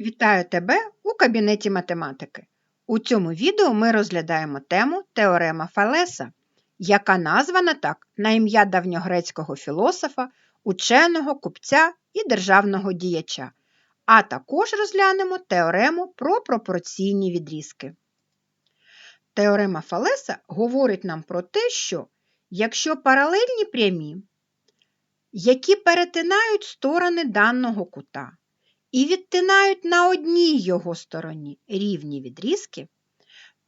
Вітаю тебе у кабінеті математики. У цьому відео ми розглядаємо тему теорема Фалеса, яка названа так на ім'я давньогрецького філософа, ученого, купця і державного діяча, а також розглянемо теорему про пропорційні відрізки. Теорема Фалеса говорить нам про те, що якщо паралельні прямі, які перетинають сторони даного кута, і відтинають на одній його стороні рівні відрізки,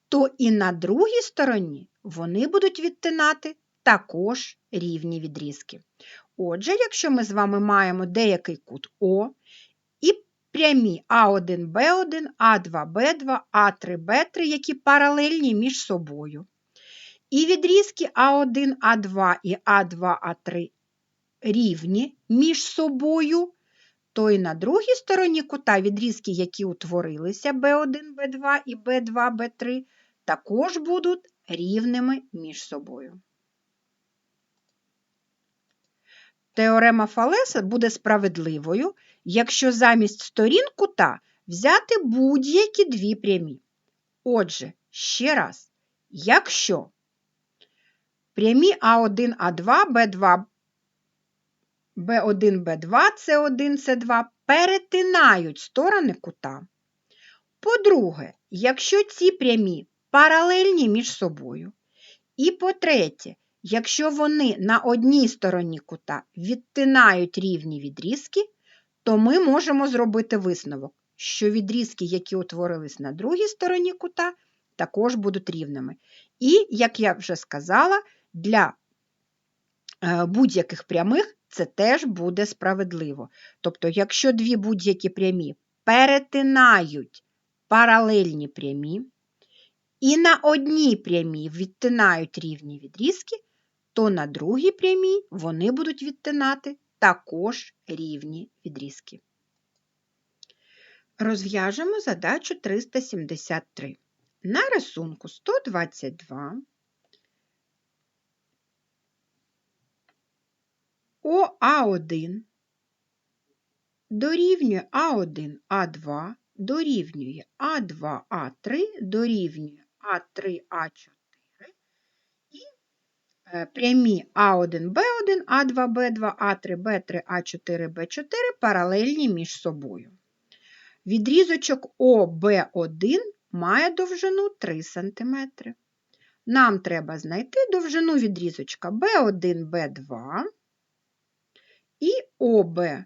то і на другій стороні вони будуть відтинати також рівні відрізки. Отже, якщо ми з вами маємо деякий кут О і прямі А1, Б1, А2, Б2, А3, Б3, які паралельні між собою, і відрізки А1, А2 і А2, А3 рівні між собою, то і на другій стороні кута відрізки, які утворилися B1, B2 і B2, B3, також будуть рівними між собою. Теорема Фалеса буде справедливою, якщо замість сторін кута взяти будь-які дві прямі. Отже, ще раз, якщо прямі А1, А2, Б2, B1, B2, C1, C2 перетинають сторони кута. По-друге, якщо ці прямі паралельні між собою. І по-третє, якщо вони на одній стороні кута відтинають рівні відрізки, то ми можемо зробити висновок, що відрізки, які утворились на другій стороні кута, також будуть рівними. І, як я вже сказала, для е, будь-яких прямих це теж буде справедливо. Тобто, якщо дві будь-які прямі перетинають паралельні прямі, і на одній прямій відтинають рівні відрізки, то на другій прямій вони будуть відтинати також рівні відрізки. Розв'яжемо задачу 373. На рисунку 122 ОА1 дорівнює А1, А2, дорівнює А2, А3, дорівнює А3, А4 і е, прямі А1, Б1, А2, Б2, А3, Б3, А4, Б4 паралельні між собою. Відрізочок ОБ1 має довжину 3 см. Нам треба знайти довжину відрізочка B1, B2 і ОБ3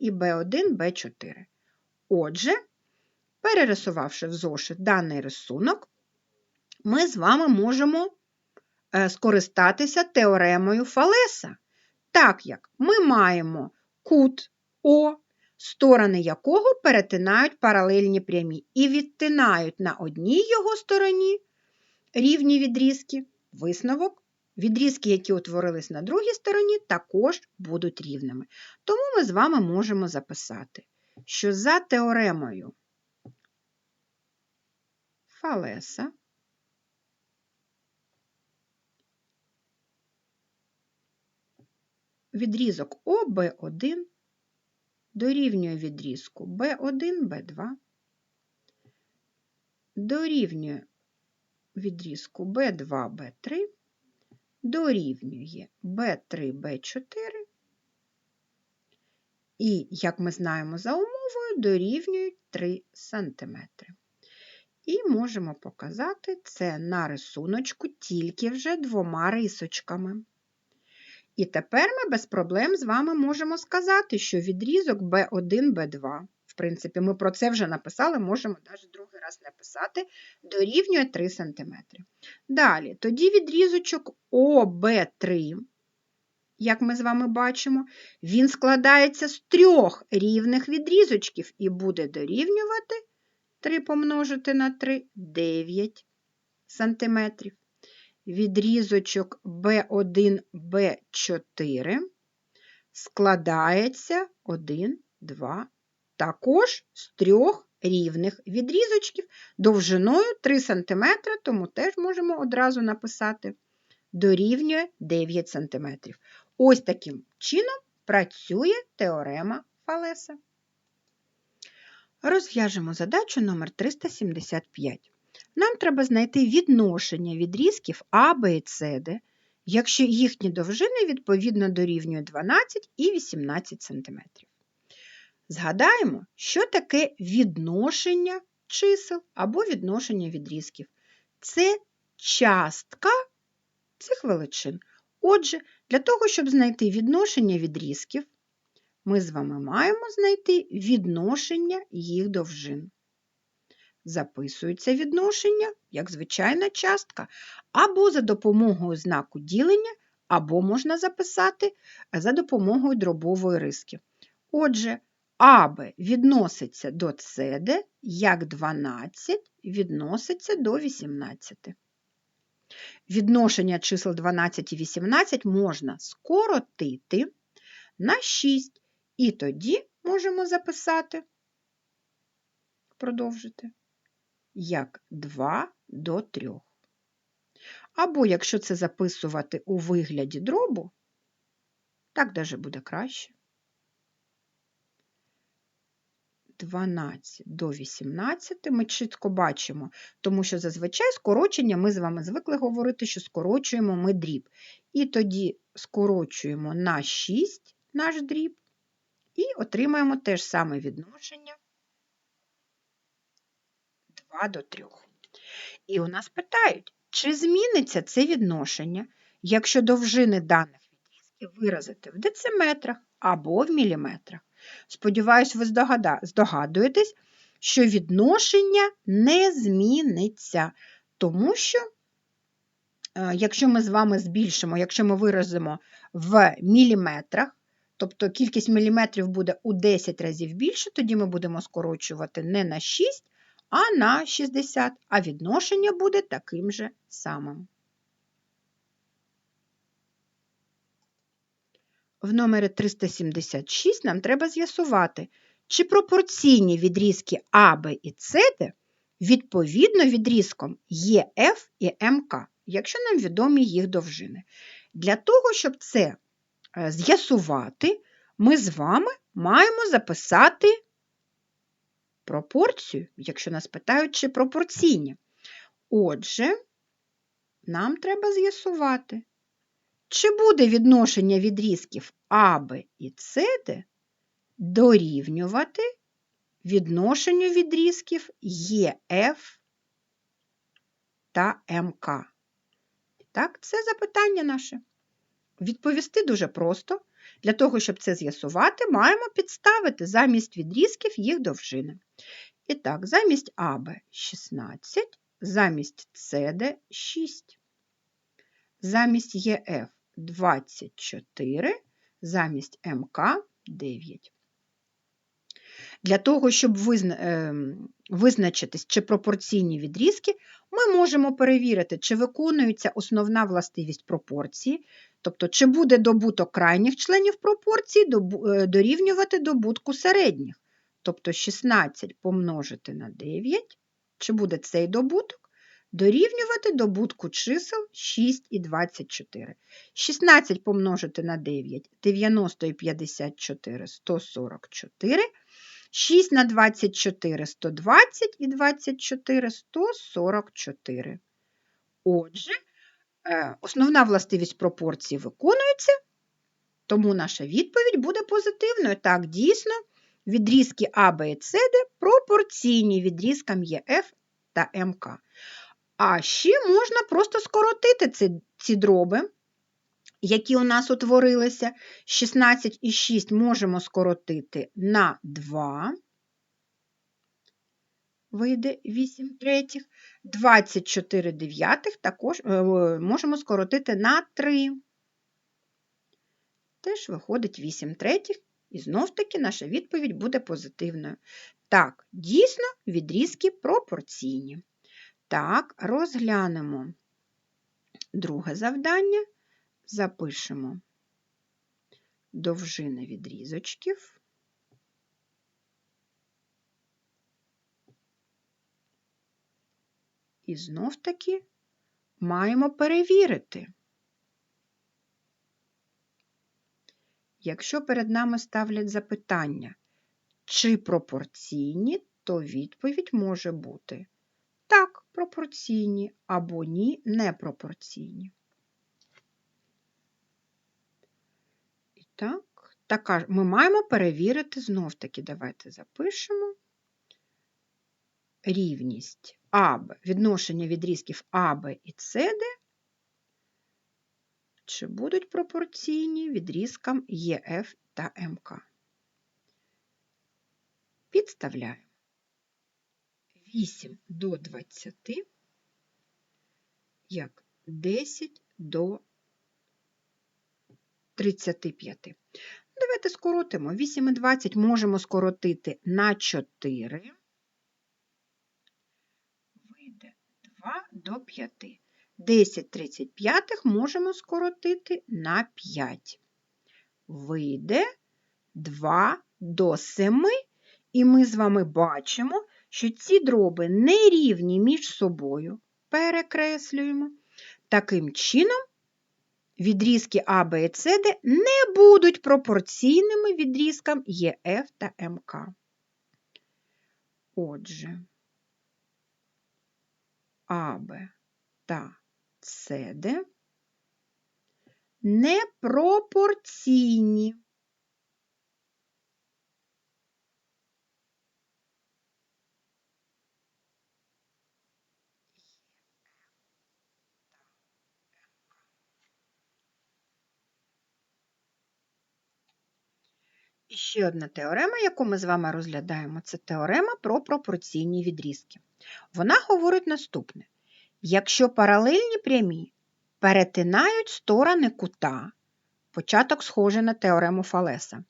і Б1, Б4. Отже, перерисувавши в зошит даний рисунок, ми з вами можемо е, скористатися теоремою Фалеса, так як ми маємо кут О, сторони якого перетинають паралельні прямі і відтинають на одній його стороні рівні відрізки, висновок Відрізки, які утворились на другій стороні, також будуть рівними. Тому ми з вами можемо записати, що за теоремою Фалеса відрізок ОБ1 дорівнює відрізку B1, B2, дорівнює відрізку B2, B3 дорівнює b3, b4 і, як ми знаємо за умовою, дорівнюють 3 см. І можемо показати це на рисуночку тільки вже двома рисочками. І тепер ми без проблем з вами можемо сказати, що відрізок B1, B2 в принципі, ми про це вже написали, можемо навіть другий раз написати, дорівнює 3 см. Далі, тоді відрізочок ОБ3, як ми з вами бачимо, він складається з трьох рівних відрізочків і буде дорівнювати 3 помножити на 3 9 см. Відрізочок B1, B4 складається 1, 2, також з трьох рівних відрізочків довжиною 3 см, тому теж можемо одразу написати дорівнює 9 см. Ось таким чином працює теорема Фалеса. Розв'яжемо задачу номер 375. Нам треба знайти відношення відрізків А, Б і С, Д, якщо їхні довжини відповідно дорівнюють 12 і 18 см. Згадаємо, що таке відношення чисел або відношення відрізків. Це частка цих величин. Отже, для того, щоб знайти відношення відрізків, ми з вами маємо знайти відношення їх довжин. Записується відношення, як звичайна частка, або за допомогою знаку ділення, або можна записати за допомогою дробової риски. Отже, АБ відноситься до СД, як 12 відноситься до 18. Відношення чисел 12 і 18 можна скоротити на 6, і тоді можемо записати, продовжити, як 2 до 3. Або, якщо це записувати у вигляді дробу, так даже буде краще. 12 до 18 ми чітко бачимо, тому що зазвичай скорочення ми з вами звикли говорити, що скорочуємо ми дріб. І тоді скорочуємо на 6 наш дріб і отримаємо те ж саме відношення 2 до 3. І у нас питають, чи зміниться це відношення, якщо довжини даних відрізків виразити в дециметрах або в міліметрах. Сподіваюсь, ви здогадуєтесь, що відношення не зміниться, тому що, е, якщо ми з вами збільшимо, якщо ми виразимо в міліметрах, тобто кількість міліметрів буде у 10 разів більше, тоді ми будемо скорочувати не на 6, а на 60, а відношення буде таким же самим. В номері 376 нам треба з'ясувати, чи пропорційні відрізки А, Б і СД відповідно відрізком ЕФ і МК, якщо нам відомі їх довжини. Для того, щоб це е, з'ясувати, ми з вами маємо записати пропорцію, якщо нас питають, чи пропорційні. Отже, нам треба з'ясувати, чи буде відношення відрізків АБ і СД дорівнювати відношенню відрізків ЕФ та МК? Так, це запитання наше. Відповісти дуже просто. Для того, щоб це з'ясувати, маємо підставити замість відрізків їх довжини. І так, замість АБ 16, замість СД 6, замість ЕФ 24, замість МК 9. Для того, щоб ем, визначитись, чи пропорційні відрізки, ми можемо перевірити, чи виконується основна властивість пропорції, тобто, чи буде добуток крайніх членів пропорції е, дорівнювати добутку середніх. Тобто 16 помножити на 9, чи буде цей добуток, дорівнювати добутку чисел 6 і 24. 16 помножити на 9 90 і 54 144. 6 на 24 120 і 24 144. Отже, е, основна властивість пропорції виконується, тому наша відповідь буде позитивною. Так, дійсно, відрізки А, Б і С, Д пропорційні відрізкам ЄФ та МК. А ще можна просто скоротити ці, ці дроби, які у нас утворилися. 16 і 6 можемо скоротити на 2. Вийде 8 третіх. 24 дев'ятих також е, можемо скоротити на 3. Теж виходить 8 третіх. І знов-таки наша відповідь буде позитивною. Так, дійсно, відрізки пропорційні. Так, розглянемо друге завдання, запишемо довжини відрізочків. І знов таки маємо перевірити. Якщо перед нами ставлять запитання, чи пропорційні, то відповідь може бути пропорційні або ні, непропорційні. І так, така, ми маємо перевірити знов-таки, давайте запишемо рівність АБ, відношення відрізків АБ і СД, чи будуть пропорційні відрізкам ЄФ та МК. Підставляємо 8 до 20, як 10 до 35. Давайте скоротимо. 8 і 20 можемо скоротити на 4. Вийде 2 до 5. 10 35 можемо скоротити на 5. Вийде 2 до 7, і ми з вами бачимо, що ці дроби не рівні між собою. Перекреслюємо. Таким чином, відрізки А, Б і С, не будуть пропорційними відрізкам ЄФ та МК. Отже, АБ та СД непропорційні. І ще одна теорема, яку ми з вами розглядаємо, це теорема про пропорційні відрізки. Вона говорить наступне: якщо паралельні прямі перетинають сторони кута, початок схожий на теорему Фалеса,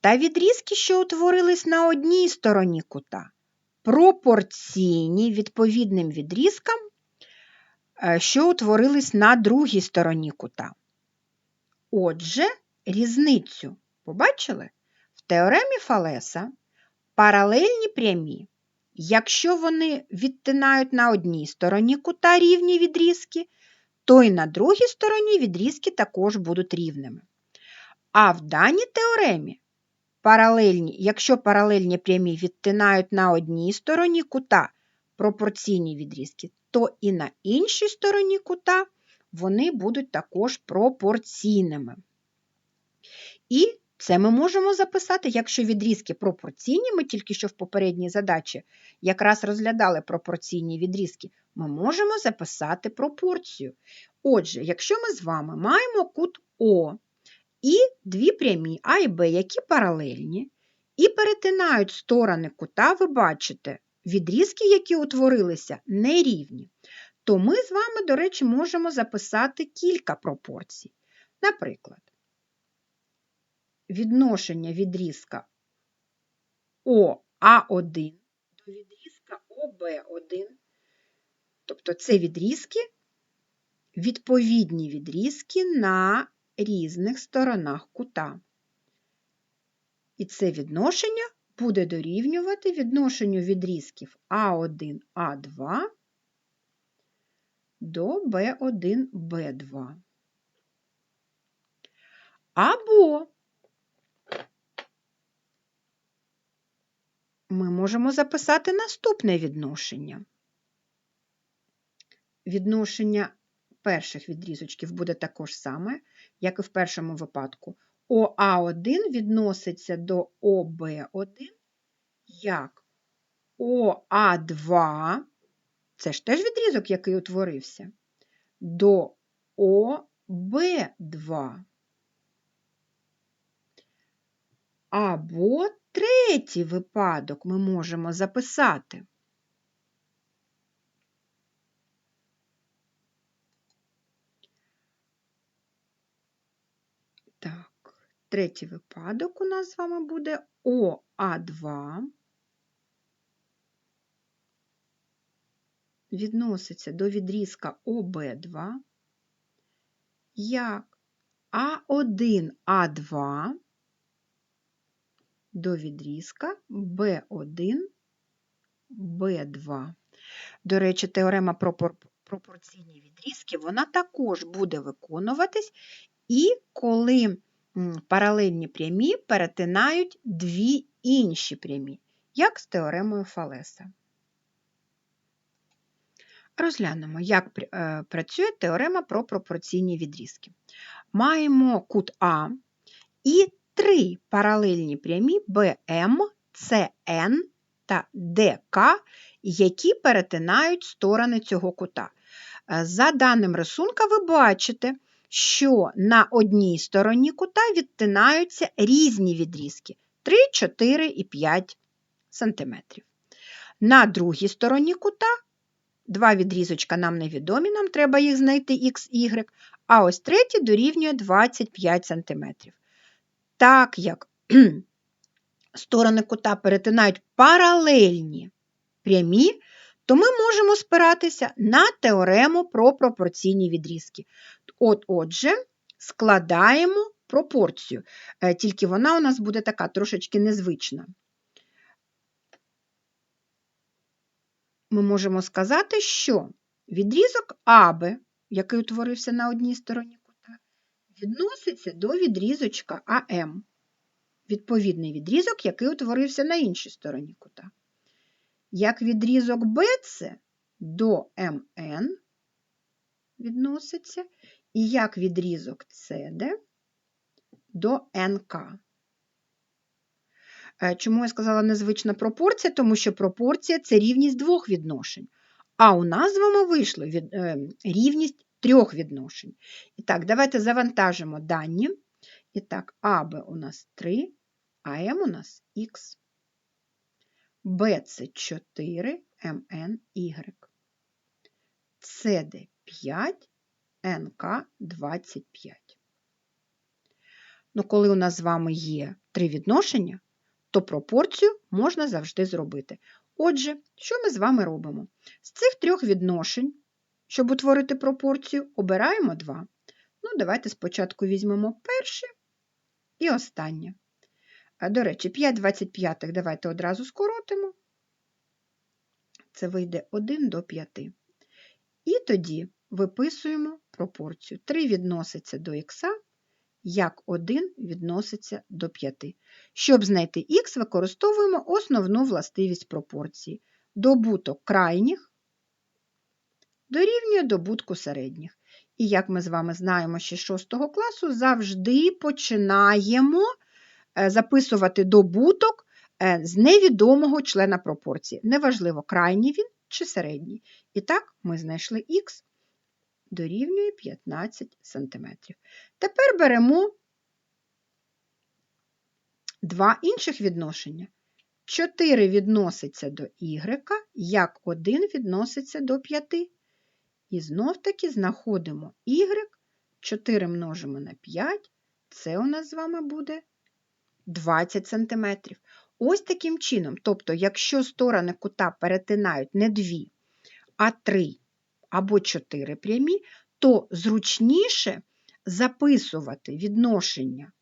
та відрізки, що утворились на одній стороні кута, пропорційні відповідним відрізкам, е, що утворились на другій стороні кута. Отже, різницю Побачили? В теоремі Фалеса паралельні прямі, якщо вони відтинають на одній стороні кута рівні відрізки, то і на другій стороні відрізки також будуть рівними. А в даній теоремі, паралельні, якщо паралельні прямі відтинають на одній стороні кута пропорційні відрізки, то і на іншій стороні кута вони будуть також пропорційними. І це ми можемо записати, якщо відрізки пропорційні, ми тільки що в попередній задачі якраз розглядали пропорційні відрізки, ми можемо записати пропорцію. Отже, якщо ми з вами маємо кут О і дві прямі А і Б, які паралельні, і перетинають сторони кута, ви бачите, відрізки, які утворилися, нерівні, то ми з вами, до речі, можемо записати кілька пропорцій. Наприклад, відношення відрізка ОА1 до відрізка ОБ1, тобто це відрізки, відповідні відрізки на різних сторонах кута. І це відношення буде дорівнювати відношенню відрізків А1, А2 до Б1, Б2. Або ми можемо записати наступне відношення. Відношення перших відрізочків буде також саме, як і в першому випадку. ОА1 відноситься до ОБ1 як ОА2, це ж теж відрізок, який утворився, до ОБ2. Або третій випадок ми можемо записати. Так, третій випадок у нас з вами буде ОА2. Відноситься до відрізка ОБ2, як А1А2 до відрізка B1, B2. До речі, теорема про пропорційні відрізки, вона також буде виконуватись, і коли паралельні прямі перетинають дві інші прямі, як з теоремою Фалеса. Розглянемо, як е, працює теорема про пропорційні відрізки. Маємо кут А і три паралельні прямі BM, CN та ДК, які перетинають сторони цього кута. Е, за даним рисунка, ви бачите, що на одній стороні кута відтинаються різні відрізки 3, 4 і 5 см. На другій стороні кута два відрізочка нам невідомі, нам треба їх знайти х, y, а ось третій дорівнює 25 см. Так як сторони кута перетинають паралельні прямі, то ми можемо спиратися на теорему про пропорційні відрізки. От, Отже, складаємо пропорцію, е, тільки вона у нас буде така трошечки незвична. Ми можемо сказати, що відрізок АБ, який утворився на одній стороні відноситься до відрізочка АМ, відповідний відрізок, який утворився на іншій стороні кута. Як відрізок BC до МН відноситься, і як відрізок CD до НК. Е, чому я сказала незвична пропорція? Тому що пропорція це рівність двох відношень. А у нас з вами вийшло від, е, рівність трьох відношень. І так, давайте завантажимо дані. І так, АБ у нас 3, а М у нас Х. Б це 4, МН, Y. СД 5, НК 25. Ну, коли у нас з вами є три відношення, то пропорцію можна завжди зробити. Отже, що ми з вами робимо? З цих трьох відношень, щоб утворити пропорцію, обираємо два. Ну, давайте спочатку візьмемо перше і останнє. До речі, 5 25 давайте одразу скоротимо. Це вийде 1 до 5. І тоді виписуємо пропорцію. 3 відноситься до х, як 1 відноситься до 5. Щоб знайти х, використовуємо основну властивість пропорції. Добуток крайніх дорівнює добутку середніх. І як ми з вами знаємо ще з 6 класу, завжди починаємо е, записувати добуток е, з невідомого члена пропорції. Неважливо, крайній він чи середній. І так, ми знайшли х дорівнює 15 см. Тепер беремо два інших відношення. 4 відноситься до y, як 1 відноситься до 5. І знов-таки знаходимо y, 4 множимо на 5, це у нас з вами буде 20 см. Ось таким чином, тобто, якщо сторони кута перетинають не 2, а 3 або 4 прямі, то зручніше записувати відношення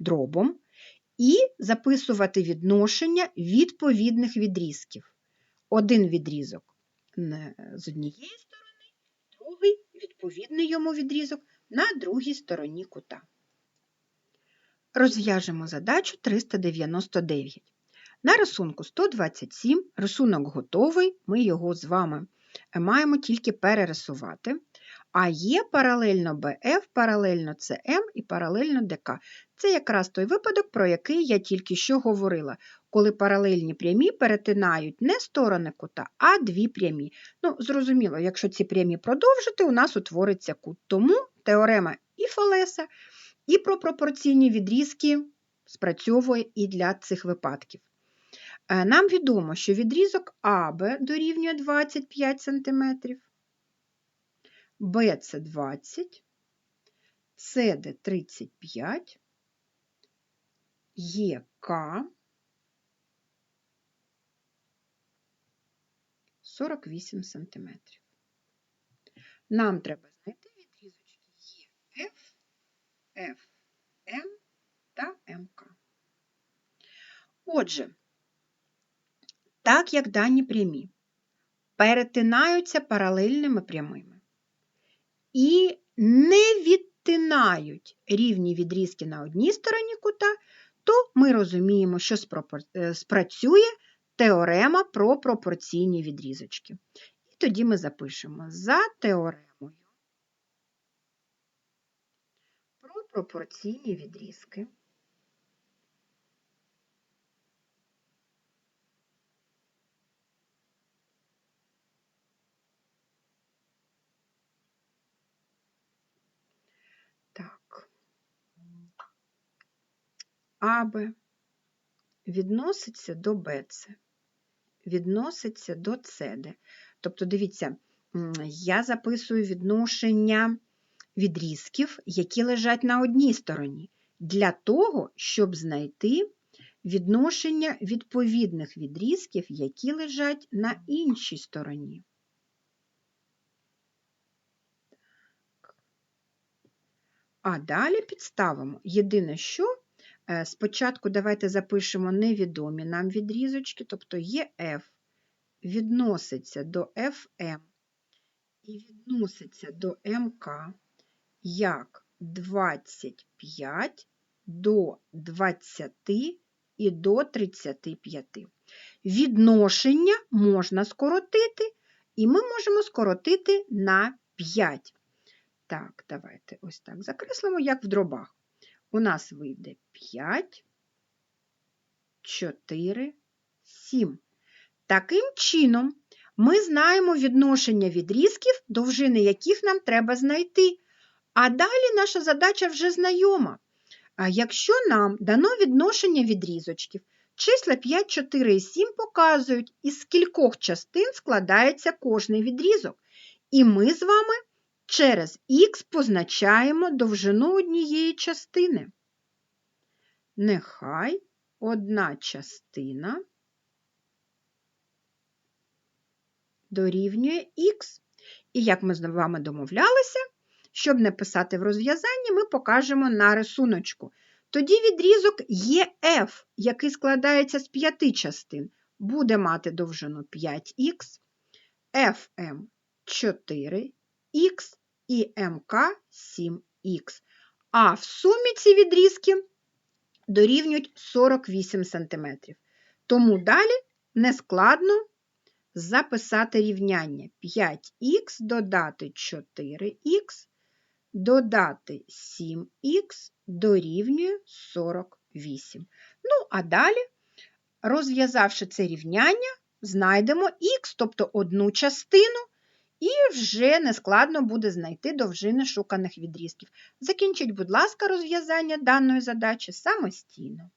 дробом і записувати відношення відповідних відрізків. Один відрізок з однієї сторони, другий відповідний йому відрізок на другій стороні кута. Розв'яжемо задачу 399. На рисунку 127 рисунок готовий, ми його з вами маємо тільки перерисувати. А є паралельно BF, паралельно CM і паралельно ДК. Це якраз той випадок, про який я тільки що говорила, коли паралельні прямі перетинають не сторони кута, а дві прямі. Ну, Зрозуміло, якщо ці прямі продовжити, у нас утвориться кут. Тому теорема і Фалеса, і про пропорційні відрізки спрацьовує і для цих випадків. Е, нам відомо, що відрізок АБ дорівнює 25 см, Б це 20, СД 35, ЄК 48 см. Нам треба знайти відрізочки ЄФ, ФМ та МК. Отже, так як дані прямі перетинаються паралельними прямими і не відтинають рівні відрізки на одній стороні кута, то ми розуміємо, що е, спрацює теорема про пропорційні відрізочки. І тоді ми запишемо за теоремою про пропорційні відрізки. АБ відноситься до БЦ, відноситься до СД. Тобто, дивіться, я записую відношення відрізків, які лежать на одній стороні, для того, щоб знайти відношення відповідних відрізків, які лежать на іншій стороні. А далі підставимо. Єдине, що спочатку давайте запишемо невідомі нам відрізочки, тобто ЄФ відноситься до FM і відноситься до МК як 25 до 20 і до 35. Відношення можна скоротити, і ми можемо скоротити на 5. Так, давайте ось так закреслимо, як в дробах. У нас вийде 5, 4, 7. Таким чином, ми знаємо відношення відрізків, довжини яких нам треба знайти. А далі наша задача вже знайома. А якщо нам дано відношення відрізочків, числа 5, 4 і 7 показують, із скількох частин складається кожний відрізок. І ми з вами через х позначаємо довжину однієї частини. Нехай одна частина дорівнює х. І як ми з вами домовлялися, щоб не писати в розв'язанні, ми покажемо на рисуночку. Тоді відрізок ЄФ, який складається з п'яти частин, буде мати довжину 5х, FM 4х і МК 7х. А в сумі ці відрізки дорівнюють 48 см. Тому далі нескладно записати рівняння 5х додати 4х, додати 7х дорівнює 48. Ну, а далі, розв'язавши це рівняння, знайдемо х, тобто одну частину, і вже нескладно буде знайти довжини шуканих відрізків. Закінчіть, будь ласка, розв'язання даної задачі самостійно.